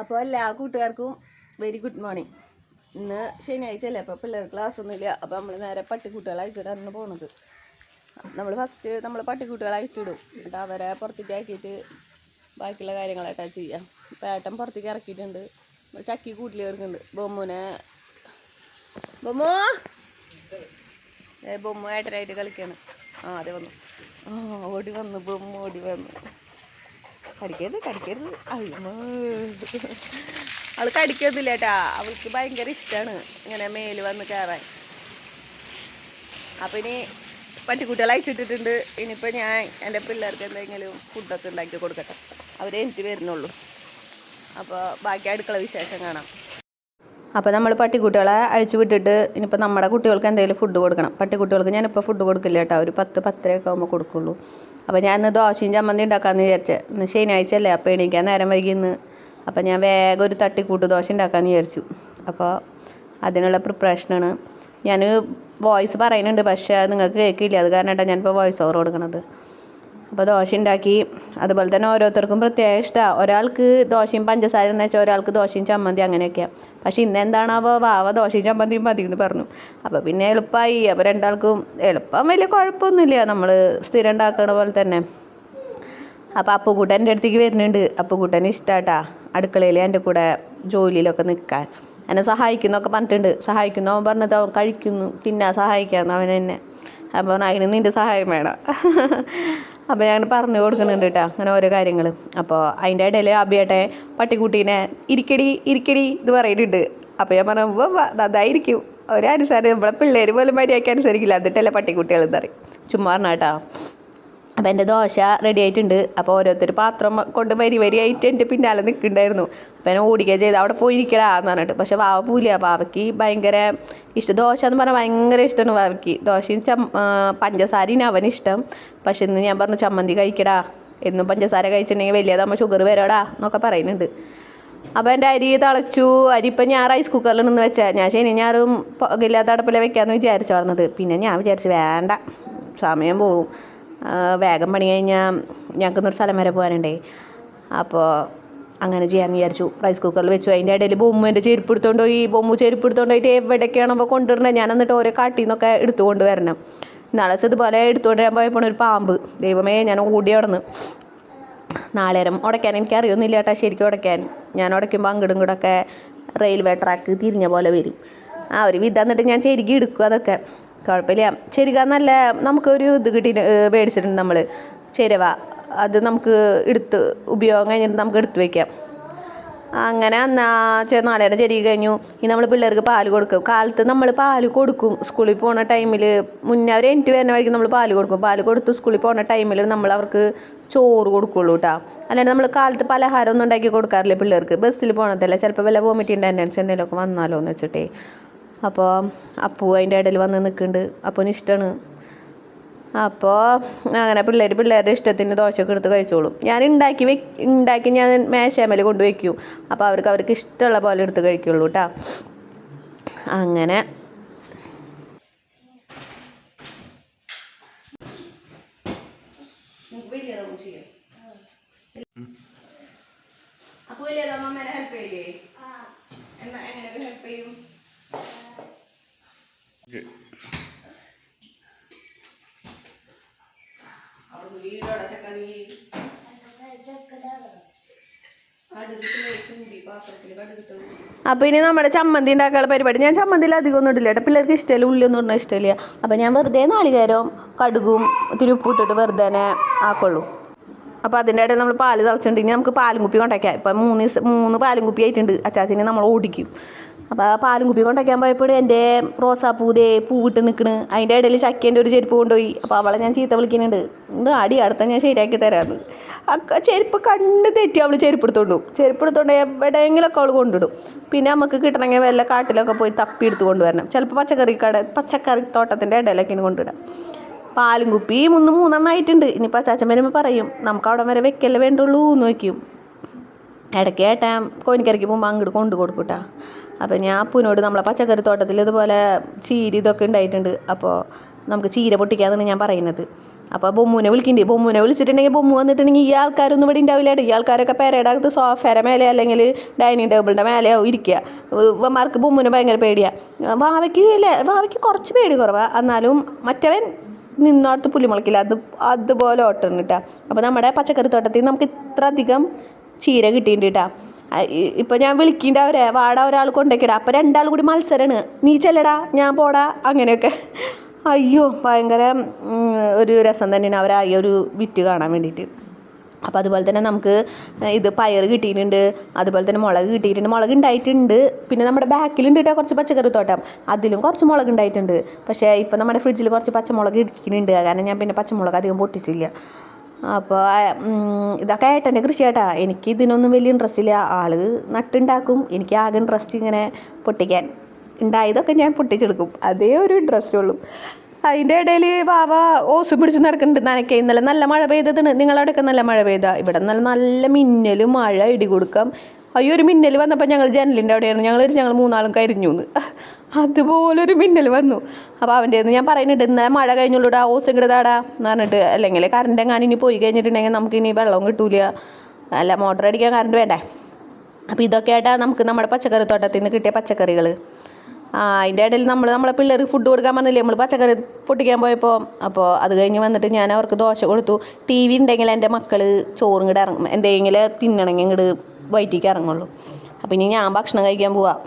അപ്പോൾ എല്ലാ കൂട്ടുകാർക്കും വെരി ഗുഡ് മോർണിംഗ് ഇന്ന് ശനിയാഴ്ച അല്ലേ അപ്പോൾ പിള്ളേർ ക്ലാസ് ഒന്നുമില്ല. അപ്പോൾ നമ്മൾ നേരെ പട്ടിക്കുട്ടികളെ അയച്ചിട്ടാണ് പോണത്. നമ്മൾ ഫസ്റ്റ് നമ്മൾ പട്ടിക്കുട്ടികളെ അയച്ചിടും എന്നിട്ട് അവരെ പുറത്തേക്ക് ആക്കിയിട്ട് ബാക്കിയുള്ള കാര്യങ്ങളായിട്ടാണ് ചെയ്യാം. ഇപ്പം ഏട്ടൻ പുറത്തേക്ക് ഇറക്കിയിട്ടുണ്ട്. ചക്കി കൂട്ടിൽ കിടക്കുന്നുണ്ട്. ബൊമ്മുനെ ബൊമ്മു? ബൊമ്മു ഏട്ടനായിട്ട് കളിക്കുകയാണ് ആ അതെ വന്നു. ആ ഓടി വന്നു. ബൊമ്മു ഓടി വന്നു. കടിക്കരുത് കടിക്കരുത്. അയ്യോ അവൾ കടിക്കരുതില്ല കേട്ടാ. അവൾക്ക് ഭയങ്കര ഇഷ്ടമാണ് ഇങ്ങനെ മേൽ വന്ന് കയറാൻ അപ്പം ഇനി പട്ടിക്കുട്ടികളെ അയച്ചിട്ടിട്ടുണ്ട്. ഇനിയിപ്പോൾ ഞാൻ എന്റെ പിള്ളേർക്ക് എന്തെങ്കിലും ഫുഡൊക്കെ ഉണ്ടാക്കി കൊടുക്കട്ടെ. അവരെ എനിക്ക് വരുന്നുള്ളൂ. അപ്പോൾ ബാക്കി അടുക്കള വിശേഷം കാണാം. അപ്പോൾ നമ്മൾ പട്ടിക്കുട്ടികളെ അഴിച്ചു വിട്ടിട്ട് ഇനിയിപ്പോൾ നമ്മുടെ കുട്ടികൾക്ക് എന്തെങ്കിലും ഫുഡ് കൊടുക്കണം. പട്ടിക്കുട്ടികൾക്ക് ഞാനിപ്പോൾ ഫുഡ് കൊടുക്കില്ല കേട്ടോ. ഒരു പത്ത് പത്തരയൊക്കെ ആകുമ്പോൾ കൊടുക്കുള്ളൂ. അപ്പോൾ ഞാൻ ഇന്ന് ദോശയും ചമ്മന്തി ഉണ്ടാക്കാമെന്ന് വിചാരിച്ചത് ഇന്ന് ശനിയാഴ്ച അല്ലേ അപ്പോൾ എണീക്കാൻ നേരം വൈകി ഇന്ന്. അപ്പോൾ ഞാൻ വേഗം ഒരു തട്ടിക്കൂട്ട് ദോശ ഉണ്ടാക്കാമെന്ന് വിചാരിച്ചു. അപ്പോൾ അതിനുള്ള പ്രിപ്പറേഷനാണ് ഞാൻ വോയിസ് പറയുന്നുണ്ട് പക്ഷേ നിങ്ങൾക്ക് കേൾക്കില്ല. അത് കാരണമായിട്ടാണ് ഞാനിപ്പോൾ വോയിസ് ഓവർ കൊടുക്കുന്നത് അപ്പോൾ ദോശ ഉണ്ടാക്കി. അതുപോലെ തന്നെ ഓരോരുത്തർക്കും പ്രത്യേക ഇഷ്ടമാണ് ഒരാൾക്ക് ദോശയും പഞ്ചസാര എന്ന് വെച്ചാൽ ഒരാൾക്ക് ദോശയും ചമ്മന്തി അങ്ങനെയൊക്കെയാണ് പക്ഷേ ഇന്ന് എന്താണാവോ വാവ ദോശയും ചമ്മന്തിയും മതി എന്ന് പറഞ്ഞു. അപ്പോൾ പിന്നെ എളുപ്പമായി അപ്പോൾ രണ്ടാൾക്കും എളുപ്പം വലിയ കുഴപ്പമൊന്നുമില്ല. നമ്മൾ സ്ഥിരം ഉണ്ടാക്കുന്ന പോലെ തന്നെ. അപ്പോൾ അപ്പുകൂട്ടൻ എന്റെ അടുത്തേക്ക് വരുന്നുണ്ട്. അപ്പുകൂട്ടന് ഇഷ്ടമാട്ടാ അടുക്കളയിൽ എന്റെ കൂടെ ജോലിയിലൊക്കെ നിൽക്കാൻ എന്നെ സഹായിക്കുന്നൊക്കെ പറഞ്ഞിട്ടുണ്ട്. സഹായിക്കുന്നു? അവൻ പറഞ്ഞത് അവൻ കഴിക്കുന്നു. തിന്നാൻ സഹായിക്കാമെന്ന് അവൻ എന്നെ. അപ്പോൾ അതിന് നിന്റെ സഹായം വേണം. അപ്പോൾ ഞാൻ പറഞ്ഞു കൊടുക്കുന്നുണ്ട് കേട്ടോ അങ്ങനെ ഓരോ കാര്യങ്ങൾ അപ്പോൾ അതിന്റെ ഇടയിൽ അബിയേട്ടെ പട്ടിക്കുട്ടീനെ ഇരിക്കടി ഇരിക്കടി ഇത് പറയുന്നുണ്ട് അപ്പോൾ ഞാൻ പറഞ്ഞു അതായിരിക്കും ഒരനുസരിച്ച് നമ്മളെ പിള്ളേർ പോലും മര്യാദയ്ക്ക് അനുസരിക്കില്ല. എന്നിട്ടല്ലേ പട്ടിക്കുട്ടികൾ എന്ന് പറയും. ചുമ്മാ പറഞ്ഞ കേട്ടോ. അപ്പോൾ എന്റെ ദോശ റെഡി ആയിട്ടുണ്ട്. അപ്പോൾ ഓരോരുത്തർ പാത്രം കൊണ്ട് വരി വരിയായിട്ട് എന്റെ പിന്നാലെ നിൽക്കുന്നുണ്ടായിരുന്നു. അപ്പോൾ എന്നെ ഓടിക്കുക ചെയ്ത് അവിടെ പോയി ഇരിക്കടാ എന്ന് പറഞ്ഞിട്ട്. പക്ഷേ വാവ പൂല വാവയ്ക്ക് ഭയങ്കര ഇഷ്ടം. ദോശ എന്ന് പറഞ്ഞാൽ ഭയങ്കര ഇഷ്ടമാണ് വാവയ്ക്ക്. ദോശയും ചം പഞ്ചസാരയും അവനിഷ്ടം പക്ഷെ ഇന്ന് ഞാൻ പറഞ്ഞു ചമ്മന്തി കഴിക്കടാ. എന്നും പഞ്ചസാര കഴിച്ചിട്ടുണ്ടെങ്കിൽ വലിയതാകുമ്പോൾ ഷുഗർ വരാടാ എന്നൊക്കെ പറയുന്നുണ്ട്. അപ്പോൾ എന്റെ അരി തളച്ചു. അരി ഇപ്പം ഞാൻ റൈസ് കുക്കറിൽ നിന്ന് വെച്ചാൽ ഞാൻ ശനി ഞാറും പുകയില്ലാത്ത അടപ്പിലെ വെക്കാമെന്ന് വിചാരിച്ചു വളർന്നത്. പിന്നെ ഞാൻ വിചാരിച്ചു വേണ്ട. സമയം ആ, വേഗം പണി കഴിഞ്ഞാൽ ഞങ്ങൾക്ക് ഇന്നൊരു സ്ഥലം വരെ പോകാനുണ്ടേ. അപ്പോൾ അങ്ങനെ ചെയ്യാമെന്ന് വിചാരിച്ചു. റൈസ് കുക്കറിൽ വെച്ചു. അതിന്റെ ഇടയിൽ ബൊമ്മു എന്റെ ചെരുപ്പ് എടുത്തുകൊണ്ട് പോയി. ബൊമ്മു ചെരുപ്പ് എടുത്തുകൊണ്ട് പോയിട്ട് എവിടേക്കാണ് അപ്പോൾ കൊണ്ടുവരണത് ഞാൻ എന്നിട്ട് ഓരോ കാട്ടിൽ നിന്നൊക്കെ എടുത്തുകൊണ്ട് വരണം നാളെ ഇതുപോലെ എടുത്തുകൊണ്ട് വരാൻ പോയപ്പോൾ ഒരു പാമ്പ്. ദൈവമേ ഞാൻ ഓടി നടന്ന്. നാളേരം ഉടയ്ക്കാൻ എനിക്ക് അറിയൊന്നുമില്ല കേട്ടോ ശരിക്കും ഉടയ്ക്കാൻ. ഞാൻ ഉടയ്ക്കുമ്പോൾ അങ്ങോട്ടും ഇങ്ങോട്ടൊക്കെ റെയിൽവേ ട്രാക്ക് തിരിഞ്ഞ പോലെ വരും. ആ ഒരു വിധം എന്നിട്ട് ഞാൻ ശരിക്കും എടുക്കും അതൊക്കെ. കുഴപ്പമില്ല. ചെരുക നല്ല നമുക്കൊരു ഇത് കിട്ടി മേടിച്ചിട്ടുണ്ട് നമ്മൾ ചെരുവ. അത് നമുക്ക് എടുത്ത് ഉപയോഗം കഴിഞ്ഞിട്ട് നമുക്ക് എടുത്ത് വയ്ക്കാം അങ്ങനെ എന്നാ ചെ നാളേരം ചെരുകി കഴിഞ്ഞു. ഇനി നമ്മൾ പിള്ളേർക്ക് പാൽ കൊടുക്കും. കാലത്ത് നമ്മൾ പാൽ കൊടുക്കും സ്കൂളിൽ പോണ ടൈമിൽ മുന്നേ അവർ എനിക്ക് വരുന്ന വഴിക്ക് നമ്മൾ പാൽ കൊടുക്കും. പാൽ കൊടുത്ത് സ്കൂളിൽ പോണ ടൈമിൽ നമ്മൾ അവർക്ക് ചോറ് കൊടുക്കുള്ളൂ കേട്ടോ അല്ലാണ്ട് നമ്മൾ കാലത്ത് പലഹാരം ഒന്നും ഉണ്ടാക്കി കൊടുക്കാറില്ല പിള്ളേർക്ക്? ബസ്സിൽ പോകണതല്ല ചിലപ്പോൾ വല്ല വോമിറ്റിന്റെ ടെൻഡൻസി എന്തെങ്കിലുമൊക്കെ വന്നാലോ എന്ന് വെച്ചിട്ടേ. അപ്പോൾ അപ്പു അതിന്റെ ഇടയിൽ വന്ന് നിൽക്കുന്നുണ്ട് അപ്പൂന് ഇഷ്ടമാണ് അപ്പോൾ അങ്ങനെ പിള്ളേർ പിള്ളേരുടെ ഇഷ്ടത്തിന് ദോശയൊക്കെ എടുത്ത് കഴിച്ചോളും. ഞാൻ ഉണ്ടാക്കി വെ ഉണ്ടാക്കി ഞാൻ മേശാമൽ കൊണ്ട് വയ്ക്കും അപ്പോൾ അവർക്ക് അവർക്ക് ഇഷ്ടമുള്ള പോലെ എടുത്ത് കഴിക്കുള്ളൂ കേട്ടോ അങ്ങനെ. അപ്പോൾ വലിയതമ്മ ഹെൽപ്പ് ചെയ്യില്ലേ എന്നാ എങ്ങനെയൊക്കെ ഹെൽപ്പ് ചെയ്യും? അപ്പോൾ ഇനി നമ്മുടെ ചമ്മന്തി ഉണ്ടാക്കാനുള്ള പരിപാടി. ഞാൻ ചമ്മന്തിയിൽ അധികം ഒന്നും ഇടില്ല. കേട്ടോ പിള്ളേർക്ക് ഇഷ്ടമില്ല? ഉള്ളി ഒന്നും പറഞ്ഞാൽ ഇഷ്ടമില്ല? അപ്പോൾ ഞാൻ വെറുതെ നാളികേരവും കടുകും ഇത്തിരി ഉപ്പിട്ടിട്ട് വെറുതെ ആക്കുള്ളൂ. അപ്പോൾ അതിന്റെ ഇടയിൽ നമ്മൾ പാൽ തിളച്ചിട്ടുണ്ടെങ്കിൽ നമുക്ക് പാലും കുപ്പി കൊണ്ടാക്കാം ഇപ്പം മൂന്ന് മൂന്ന് പാലും കുപ്പി ആയിട്ടുണ്ട്. അച്ചാച്ചിനെ നമ്മൾ ഓടിക്കും അപ്പോൾ ആ പാലും കുപ്പി കൊണ്ടേക്കാൻ പോയപ്പോൾ എന്റെ റോസാപ്പൂ ദേ പൂവിട്ട് നിൽക്കണ് അതിന്റെ ഇടയിൽ ചക്കേന്റെ ഒരു ചെരുപ്പ് കൊണ്ടുപോയി. അപ്പോൾ അവളെ ഞാൻ ചീത്ത വിളിക്കുന്നുണ്ട്. ഉണ്ട് അടി അടുത്ത ഞാൻ ശരിയാക്കി തരാമെന്ന് ആ ചെരുപ്പ് കണ്ട് തെറ്റി അവൾ ചെരുപ്പ് എടുത്തോണ്ടു ചെരുപ്പ് എടുത്തോണ്ട് എവിടെയെങ്കിലുമൊക്കെ അവൾ കൊണ്ടിടും പിന്നെ നമുക്ക് കിട്ടണമെങ്കിൽ വല്ല കാട്ടിലൊക്കെ പോയി തപ്പി എടുത്ത് കൊണ്ടുവരണം. ചിലപ്പോൾ പച്ചക്കറി കട പച്ചക്കറി തോട്ടത്തിന്റെ ഇടയിലൊക്കെ കൊണ്ടിടാം പാലും കുപ്പി മൂന്ന് മൂന്നെണ്ണം ഇനിയിപ്പോൾ അച്ചാച്ചൻ വരുമ്പോൾ പറയും നമുക്ക് അവിടെ വരെ വെക്കല്ലേ വേണ്ടുള്ളൂ എന്ന് വയ്ക്കും ഇടയ്ക്ക് ഏട്ടാ കോനിക്കരയ്ക്ക് പോകുമ്പോൾ അങ്ങോട്ട് കൊണ്ടു കൊടുക്കൂട്ടാ അപ്പോൾ ഞാൻ അപ്പൂനോട് നമ്മളെ പച്ചക്കറി തോട്ടത്തിൽ ഇതുപോലെ ചീര ഇതൊക്കെ ഉണ്ടായിട്ടുണ്ട്. അപ്പോൾ നമുക്ക് ചീര പൊട്ടിക്കാന്നാണ് ഞാൻ പറയുന്നത്. അപ്പോൾ ബൊമ്മൂനെ വിളിക്കുന്നുണ്ട് ബൊമ്മൂനെ വിളിച്ചിട്ടുണ്ടെങ്കിൽ ബൊമ്മു വന്നിട്ടുണ്ടെങ്കിൽ ഈ ആൾക്കാരൊന്നും ഇവിടെ ഉണ്ടാവില്ല ഈ ആൾക്കാരൊക്കെ പേരയുടെ അകത്ത് സോഫയുടെ മേലെ അല്ലെങ്കിൽ ഡൈനിങ് ടേബിളിന്റെ മേലെയാവും ഇരിക്കുക. ഇവന്മാർക്ക് ബൊമ്മൂനെ ഭയങ്കര പേടിയാണ് വാവയ്ക്ക് അല്ലേ വാവയ്ക്ക് കുറച്ച് പേടി കുറവാണ് എന്നാലും മറ്റവൻ നിന്നോടത്ത് പുലിമുളക്കില്ല അത് അതുപോലെ ഓട്ടം കേട്ടോ അപ്പോൾ നമ്മുടെ പച്ചക്കറി തോട്ടത്തിൽ നമുക്ക് ഇത്ര അധികം ചീര കിട്ടിയിട്ടുണ്ട് കേട്ടോ. ഇപ്പോൾ ഞാൻ വിളിക്കേണ്ട അവരെ. വാട ഒരാൾ കൊണ്ടേക്കിടാ. അപ്പോൾ രണ്ടാൾ കൂടി മത്സരമാണ് നീ ചെല്ലടാ ഞാൻ പോടാ അങ്ങനെയൊക്കെ. അയ്യോ ഭയങ്കര ഒരു രസം തന്നെയാണ് അവരായ ഒരു വിറ്റ് കാണാൻ വേണ്ടിയിട്ട് അപ്പോൾ അതുപോലെ തന്നെ നമുക്ക് ഇത് പയർ കിട്ടിയിട്ടുണ്ട്. അതുപോലെ തന്നെ മുളക് കിട്ടിയിട്ടുണ്ട്. മുളക് ഉണ്ടായിട്ടുണ്ട് പിന്നെ നമ്മുടെ ബാക്കിലുണ്ട് കേട്ടോ കുറച്ച് പച്ചക്കറി തോട്ടം. അതിലും കുറച്ച് മുളക് ഉണ്ടായിട്ടുണ്ട് പക്ഷേ ഇപ്പോൾ നമ്മുടെ ഫ്രിഡ്ജിൽ കുറച്ച് പച്ചമുളക് ഇരിക്കുന്നുണ്ട് കാരണം ഞാൻ പിന്നെ പച്ചമുളക് അധികം പൊട്ടിച്ചില്ല. അപ്പോൾ ഇതൊക്കെ ഏട്ടന്റെ കൃഷി ചേട്ടാ എനിക്ക് ഇതിനൊന്നും വലിയ ഇൻട്രസ്റ്റ് ഇല്ല. ആൾ നട്ടുണ്ടാക്കും. എനിക്ക് ആകെ ഇൻട്രസ്റ്റ് ഇങ്ങനെ പൊട്ടിക്കാൻ ഉണ്ടായതൊക്കെ ഞാൻ പൊട്ടിച്ചെടുക്കും. അതേ ഒരു ഇൻട്രസ്റ്റ് ഉള്ളൂ. അതിന്റെ ഇടയിൽ വാവ ഓസ് പിടിച്ച് നടക്കുന്നുണ്ട്. നനയ്ക്ക. ഇന്നലെ നല്ല മഴ പെയ്തതാണ് നിങ്ങളവിടെയൊക്കെ നല്ല മഴ പെയ്താ? ഇവിടെ നല്ല നല്ല മിന്നൽ മഴ ഇടി കൊടുക്കാം അയ്യോ ഒരു മിന്നൽ വന്നപ്പോൾ ഞങ്ങൾ ജനലിന്റെ അവിടെയായിരുന്നു. ഞങ്ങൾ ഞങ്ങൾ മൂന്നാളും കരിഞ്ഞു അതുപോലൊരു മിന്നൽ വന്നു. അപ്പോൾ അവന്റെ ഞാൻ പറയുന്നുണ്ട് ഇന്നലെ മഴ കഴിഞ്ഞുള്ളൂടാ ഓസ് ഇങ്ങോട്ടാടാ എന്ന് പറഞ്ഞിട്ട്. അല്ലെങ്കിൽ കറണ്ട് എങ്ങാനും ഇനി പോയി കഴിഞ്ഞിട്ടുണ്ടെങ്കിൽ നമുക്ക് ഇനി വെള്ളവും കിട്ടൂല. അല്ല മോട്ടർ അടിക്കാൻ കറണ്ട് വേണ്ടേ? അപ്പോൾ ഇതൊക്കെ ആയിട്ടാണ് നമുക്ക് നമ്മുടെ പച്ചക്കറി തോട്ടത്തിൽ നിന്ന് കിട്ടിയ പച്ചക്കറികൾ അതിന്റെ ഇടയിൽ നമ്മൾ നമ്മളെ പിള്ളേർ ഫുഡ് കൊടുക്കാൻ വന്നില്ലേ? നമ്മൾ പച്ചക്കറി പൊട്ടിക്കാൻ പോയപ്പോൾ അപ്പോൾ അത് കഴിഞ്ഞ് വന്നിട്ട് ഞാൻ അവർക്ക് ദോശ കൊടുത്തു. ടി വി ഉണ്ടെങ്കിൽ എന്റെ മക്കൾ ചോറും ഇങ്ങോട്ട് ഇറങ്ങും എന്തെങ്കിലും തിന്നണമെങ്കിൽ ഇങ്ങോട്ട് വയറ്റിക്ക് ഇറങ്ങുള്ളൂ. അപ്പോൾ ഇനി ഞാൻ ഭക്ഷണം കഴിക്കാൻ പോവാം.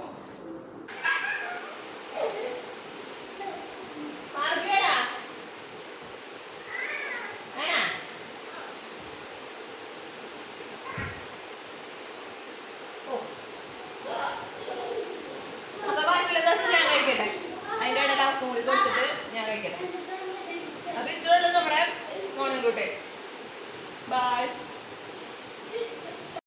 ദോശ ഞാൻ കഴിക്കട്ടെ. അതിന്റെ ഇടയിൽ ആ കൂടി കൊടുത്തിട്ട് ഞാൻ കഴിക്കട്ടെ. അപ്പം ഇത്രയുള്ളൂ നമ്മുടെ മോർണിംഗ് കൂട്ടെ ബായ്